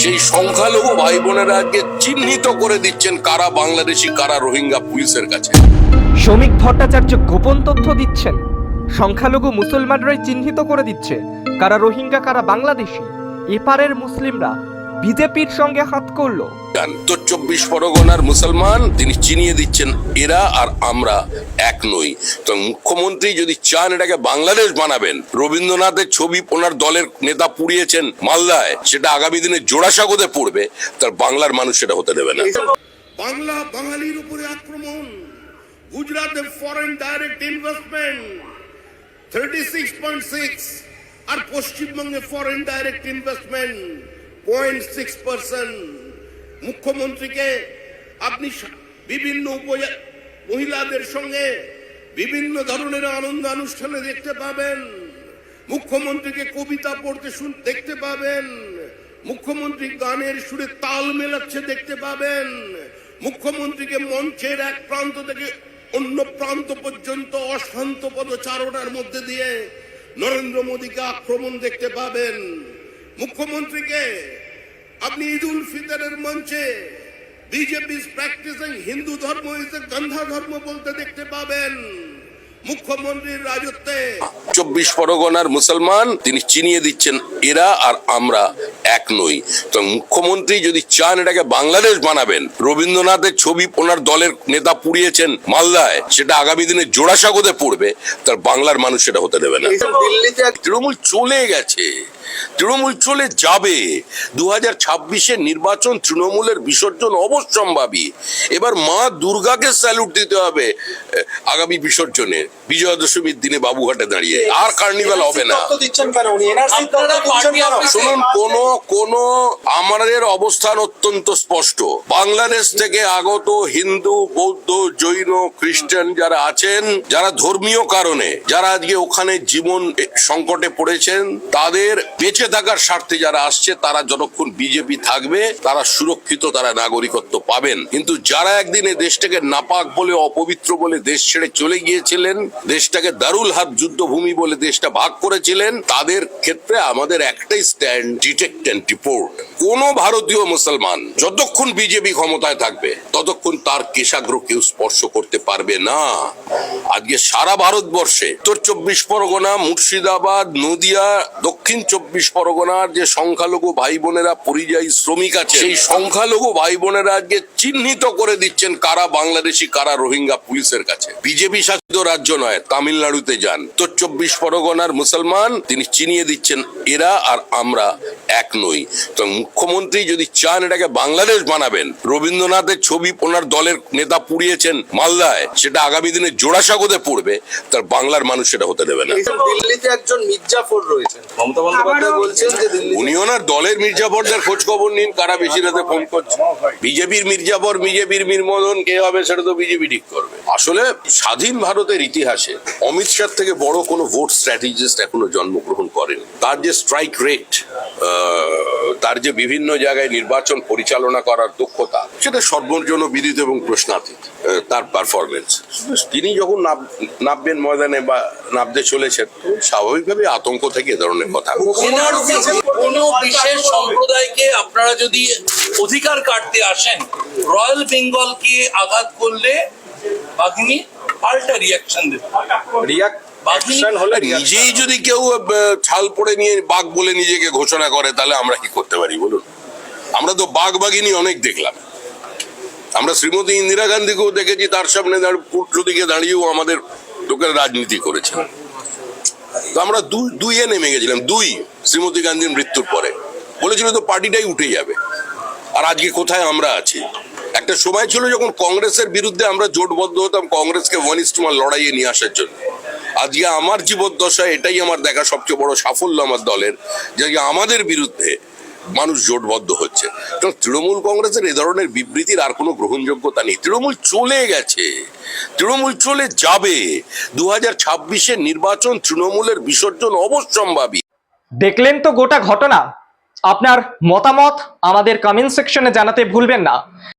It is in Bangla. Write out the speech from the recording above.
সেই সংখ্যালঘু ভাই বোনেরা আজকে চিহ্নিত করে দিচ্ছেন কারা বাংলাদেশি, কারা রোহিঙ্গা পুলিশের কাছে। শ্রমিক ভট্টাচার্য গোপন তথ্য দিচ্ছেন। সংখ্যালঘু মুসলমানরাই চিহ্নিত করে দিচ্ছে কারা রোহিঙ্গা, কারা বাংলাদেশি। এপারের মুসলিমরা বিজেপির সঙ্গে হাত করল। উত্তর চব্বিশ পরগনার মুসলমান তিনি চিনিয়ে দিচ্ছেন এরা আর আমরা এক নই। তো মুখ্যমন্ত্রী যদি চান এটাকে বাংলাদেশ বানাবেন রবীন্দ্রনাথের ছবি ওনার দলের নেতা পুড়িয়েছেন মালদায় সেটা আগামী দিনে জোড়াসাগোতে পড়বে তার বাংলার মানুষ সেটা হতে দেবে না। বাংলা বাঙালির উপরে আক্রমণ গুজরাটে foreign direct investment thirty six point six আর পশ্চিমবঙ্গে foreign direct investment point six percent মুখ্যমন্ত্রীকে আপনি বিভিন্ন মহিলাদের সঙ্গে বিভিন্ন ধরনের আনন্দ অনুষ্ঠানে দেখতে পাবেন। মুখ্যমন্ত্রীকে কবিতা পড়তে শুন দেখতে পাবেন। মুখ্যমন্ত্রী গানের সুরে তাল মেলাচ্ছে দেখতে পাবেন। মুখ্যমন্ত্রীকে মঞ্চের এক প্রান্ত থেকে অন্য প্রান্ত পর্যন্ত অশান্ত পদচারণার মধ্যে দিয়ে নরেন্দ্র মোদীকে আক্রমণ দেখতে পাবেন। মুখ্যমন্ত্রীকে আপনি ঈদ উল ফিতরের মঞ্চে বিজেপি প্র্যাকটিসিং হিন্দু ধর্ম ইজ গন্ধা ধর্ম বলতে দেখতে পাবেন। মুখ্যমন্ত্রীর রাজত্বে চব্বিশ পরগনার মুসলমান তিনি চিনিয়ে দিচ্ছেন এরা আর আমরা এক নই। তো মুখ্যমন্ত্রী যদি চান এটাকে বাংলাদেশ বানাবেন রবীন্দ্রনাথের ছবি ওনার দলের নেতা পুড়িয়েছেন মালদায় সেটা আগামী দিনে জোড়াসাগোতে পড়বে তার বাংলার মানুষ সেটা হতে দেবে না। দিল্লিতে তৃণমূল চলে গেছে। তৃণমূল চলে যাবে। দু হাজার ছাব্বিশের নির্বাচন তৃণমূলের বিসর্জন অবশ্যম্ভাবী। এবার মা দুর্গাকে স্যালুট দিতে হবে আগামী বিসর্জনে বিজয়া দশমীর দিনে বাবুঘাটে দাঁড়িয়ে। আর কার্নিভাল হবে না। শুনুন কোন কোন আমাদের অবস্থান অত্যন্ত স্পষ্ট। বাংলাদেশ থেকে আগত হিন্দু বৌদ্ধ জৈন খ্রিস্টান যারা আছেন যারা ধর্মীয় কারণে যারা আজকে ওখানে জীবন সংকটে পড়েছেন তাদের বেঁচে থাকার স্বার্থে যারা আসছে, তারা যতক্ষণ বিজেপি থাকবে, তারা সুরক্ষিত, তারা নাগরিকত্ব পাবেন। কিন্তু যারা একদিন এই দেশটাকে নাপাক বলে, অপবিত্র বলে দেশ ছেড়ে চলে গিয়েছিলেন, দেশটাকে দারুল হাত যুদ্ধভূমি বলে দেশটা ভাগ করেছিলেন, তাদের ক্ষেত্রে আমাদের একটাই স্ট্যান্ড ডিটেক্ট অ্যান্ড রিপোর্ট কোন ভারতীয় মুসলমান যতক্ষণ বিজেপি ক্ষমতায় থাকবে, ততক্ষণ তার কেশাগ্র কেউ স্পর্শ করতে পারবে না। আজকে সারা ভারতবর্ষে উত্তর চব্বিশ পরগনা, মুর্শিদাবাদ, নদিয়া, দক্ষিণ চব্বিশ পরগনার যে সংখ্যালঘু ভাই বোনেরা পরিযায়ী শ্রমিক আছে সেই সংখ্যালঘু ভাই বোনেরা আজকে চিহ্নিত করে দিচ্ছেন কারা বাংলাদেশি, কারা রোহিঙ্গা পুলিশের কাছে। বিজেপি শাসিত রাজ্য নয়, তামিলনাড়ুতে যান। উত্তর চব্বিশ পরগনার মুসলমান, তিনি চিনিয়ে দিচ্ছেন এরা আর আমরা। এক নই। তো মুখ্যমন্ত্রী যদি চান এটাকে বাংলাদেশ বানাবেন রবীন্দ্রনাথের ছবি ওনার দলের নেতা পুড়িয়েছেন মালদায় সেটা আগামী দিনে জোড়াসাগোতে পড়বে তার বাংলার মানুষ সেটা হতে দেবে না। দিল্লিতে একজন মির্জাফর রয়েছেন। মমতা বন্দ্যোপাধ্যায় বলছেন যে উনি ওনার দলের মির্জাফরদের খোঁজ খবর নিন কারা বেশি রাতে ফোন করছে। বিজেপির মির্জাফর বিজেপির মীরমদন কে হবে সেটা তো বিজেপি ঠিক করবে। আসলে স্বাধীন ভারতের ইতিহাসে অমিত শাহ থেকে বড় কোনো ভোট স্ট্র্যাটেজিস্ট এখনও জন্মগ্রহণ করেন। তার যে স্ট্রাইক রেট তার যে বিভিন্ন জায়গায় নির্বাচন পরিচালনা করার দক্ষতা সেটা সর্বজন বিদিত এবং প্রশ্নাতীত তার পারফরমেন্স তিনি যখন নামবেন ময়দানে বা নামতে চলেছেন তো স্বাভাবিকভাবে আতঙ্ক থেকে এ ধরনের কথা। কোন বিশেষ সম্প্রদায়কে আপনারা যদি অধিকার কাটতে আসেন রয়্যাল বেঙ্গলকে আঘাত করলে বাঘিনী পাল্টা রিয়াকশন দেবে। হলে নিজেই যদি কেউ ছাল পড়ে নিয়ে বাঘ বলে নিজেকে ঘোষণা করে তাহলে আমরা কি করতে পারি বলুন? আমরা তো বাঘ বাঘিনী অনেক দেখলাম। আমরা শ্রীমতী ইন্দিরা গান্ধীকেও দেখেছি তার সামনে দিকে দাঁড়িয়েও আমাদের লোকের রাজনীতি করেছে। তো আমরা দুই দুইয়ে নেমে গেছিলাম দুই শ্রীমতী গান্ধীর মৃত্যুর পরে। বলেছিল তো পার্টিটাই উঠে যাবে। আর আজকে কোথায় আমরা আছি? একটা সময় ছিল যখন কংগ্রেসের বিরুদ্ধে আমরা জোটবদ্ধ হতাম কংগ্রেসকে ওয়ান ইস লড়াইয়ে নিয়ে আসার জন্য। আজকে আমার জীবদ্দশায় এটাই আমার দেখা সবচেয়ে বড় সাফল্য আমার দলের, যে আমাদের বিরুদ্ধে মানুষ জোটবদ্ধ হচ্ছে। তো তৃণমূল কংগ্রেসের এ ধরনের বিবৃতির আর কোনো গ্রহণযোগ্যতা নেই। তৃণমূল চলে গেছে। তৃণমূল চলে যাবে। দু হাজার নির্বাচন তৃণমূলের বিসর্জন অবশ্যম্ভাবী। দেখলেন তো গোটা ঘটনা? আপনার মতামত আমাদের কমেন্ট সেকশনে জানাতে ভুলবেন না।